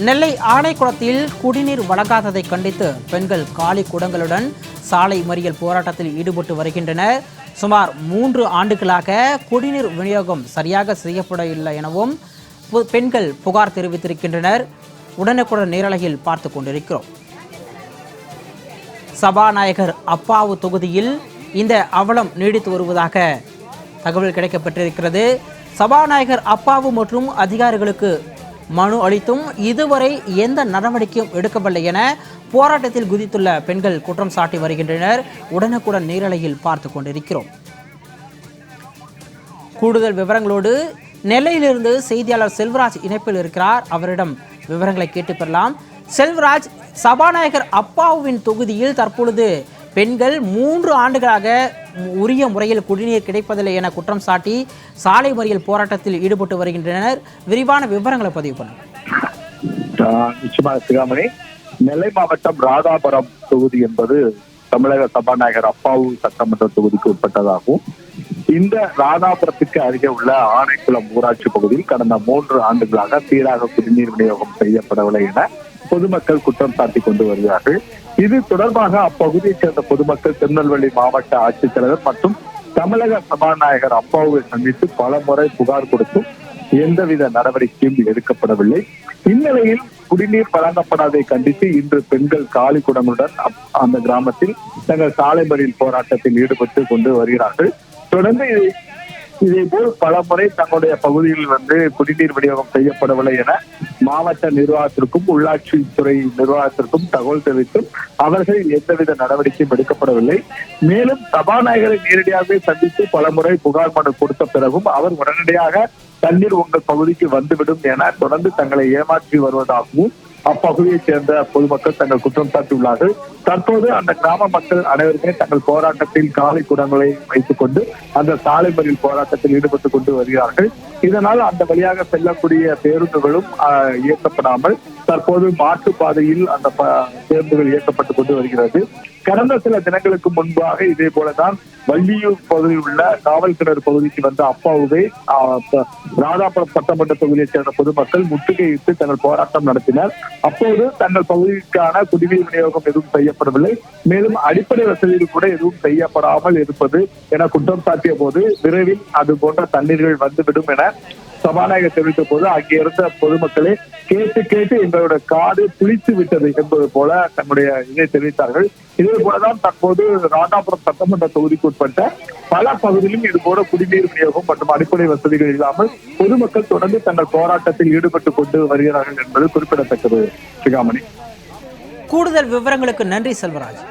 நெல்லை ஆனைக்குளத்தில் குடிநீர் வழங்காததை கண்டித்து பெண்கள் காலி குடங்களுடன் சாலை மறியல் போராட்டத்தில் ஈடுபட்டு வருகின்றனர். சுமார் மூன்று ஆண்டுகளாக குடிநீர் விநியோகம் சரியாக செய்யப்படவில்லை எனவும் பு- பெண்கள் புகார் தெரிவித்திருக்கின்றனர். உடனுக்குடன் நேரலையில் பார்த்து கொண்டிருக்கிறோம். சபாநாயகர் அப்பாவு தொகுதியில் இந்த அவலம் நீடித்து வருவதாக தகவல் கிடைக்கப்பட்டிருக்கிறது சபாநாயகர் அப்பாவு மற்றும் அதிகாரிகளுக்கு மனு அளித்தும் இதுவரை எந்த நடவடிக்கையும் எடுக்கவில்லை என போராட்டத்தில் குதித்துள்ள பெண்கள் குற்றம் சாட்டி வருகின்றனர். உடனுக்குடன் நீரலையில் பார்த்து கொண்டிருக்கிறோம். கூடுதல் விவரங்களோடு நெல்லையிலிருந்து செய்தியாளர் செல்வராஜ் இணைப்பில் இருக்கிறார். அவரிடம் விவரங்களை கேட்டு பெறலாம். செல்வராஜ் சபாநாயகர் அப்பாவுவின் தொகுதியில் தற்பொழுது பெண்கள் மூன்று ஆண்டுகளாக உரிய முறையில் குடிநீர் கிடைப்பதில்லை என குற்றம் சாட்டி சாலை மறியல் போராட்டத்தில் ஈடுபட்டு வருகின்றனர். விரிவான விவரங்களை பதிவு பண்ணுங்க. சிகாமணி. நெல்லை மாவட்டம் ராதாபுரம் தொகுதி என்பது தமிழக சபாநாயகர் அப்பாவு சட்டமன்ற தொகுதிக்கு உட்பட்டதாகும். இந்த ராதாபுரத்துக்கு அருகே உள்ள ஆனைக்குளம் ஊராட்சி பகுதியில் கடந்த மூன்று ஆண்டுகளாக சீராக குடிநீர் விநியோகம் செய்யப்படவில்லை என பொதுமக்கள் குற்றம் சாட்டி கொண்டு வருகிறார்கள். இது தொடர்பாக அப்பகுதியைச் சேர்ந்த பொதுமக்கள் திருநெல்வேலி மாவட்ட ஆட்சித்தலைவர் மற்றும் தமிழக சபாநாயகர் அப்பாவை சந்தித்து பல முறை புகார் கொடுத்தும் எந்தவித நடவடிக்கையும் எடுக்கப்படவில்லை. இந்நிலையில் குடிநீர் வழங்கப்படாதை கண்டித்து இன்று பெண்கள் காலி குடங்களுடன் அந்த கிராமத்தில் தங்கள் சாலை மறியல் போராட்டத்தில் ஈடுபட்டு கொண்டு வருகிறார்கள். தொடர்ந்து இதை இதே போல் பல முறை தங்களுடைய பகுதியில் வந்து குடிநீர் விநியோகம் செய்யப்படவில்லை என மாவட்ட நிர்வாகத்திற்கும் உள்ளாட்சித்துறை நிர்வாகத்திற்கும் தகவல் தெரிவித்தும் அவர்கள் எந்தவித நடவடிக்கையும் எடுக்கப்படவில்லை. மேலும் சபாநாயகரை நேரடியாகவே சந்தித்து பல முறை புகார் மனு கொடுத்த பிறகும் அவர் உடனடியாக தண்ணீர் உங்கள் பகுதிக்கு வந்துவிடும் என தொடர்ந்து தங்களை ஏமாற்றி வருவதாகவும் அப்பகுதியைச் சேர்ந்த பொதுமக்கள் தங்கள் குற்றம் சாட்டியுள்ளார்கள். தற்போது அந்த கிராம மக்கள் அனைவருமே தங்கள் போராட்டத்தில் காலை குடங்களை வைத்துக் கொண்டு அந்த சாலை மறியல் போராட்டத்தில் ஈடுபட்டுக் கொண்டு வருகிறார்கள். இதனால் அந்த வழியாக செல்லக்கூடிய பேருந்துகளும் இயக்கப்படாமல் தற்போது மாற்று பாதையில் அந்த பேருந்துகள் இயக்கப்பட்டுக் கொண்டு வருகிறது. கடந்த சில தினங்களுக்கு முன்பாக இதே போலதான் வள்ளியூர் பகுதியில் உள்ள காவல் கிணறு பகுதிக்கு வந்த அப்பாவுவை ராதாபுரம் சட்டமன்ற தொகுதியைச் சேர்ந்த பொதுமக்கள் முற்றுகையிட்டு தங்கள் போராட்டம் நடத்தினர். அப்போது தங்கள் பகுதிக்கான குடிநீர் விநியோகம் எதுவும் செய்யப்படவில்லை. மேலும் அடிப்படை வசதிகள் கூட எதுவும் செய்யப்படாமல் இருப்பது என குற்றம் சாட்டிய போது விரைவில் அது போன்ற தண்ணீர்கள் வந்துவிடும் என சபாநாயகர் தெரிவித்த போது அங்கே இருந்த பொதுமக்களே கேட்டு கேட்டு எங்களோட காடு புளித்து விட்டது என்பது போல தன்னுடைய இதை தெரிவித்தார்கள். இதே போலதான் தற்போது ராதாபுரம் சட்டமன்ற தொகுதிக்கு உட்பட்ட பல பகுதியிலும் இது போல குடிநீர் விநியோகம் மற்றும் அடிப்படை வசதிகள் இல்லாமல் பொதுமக்கள் தொடர்ந்து தங்கள் போராட்டத்தில் ஈடுபட்டு கொண்டு வருகிறார்கள் என்பது குறிப்பிடத்தக்கது. சிகாமணி. கூடுதல் விவரங்களுக்கு நன்றி செல்வராஜ்.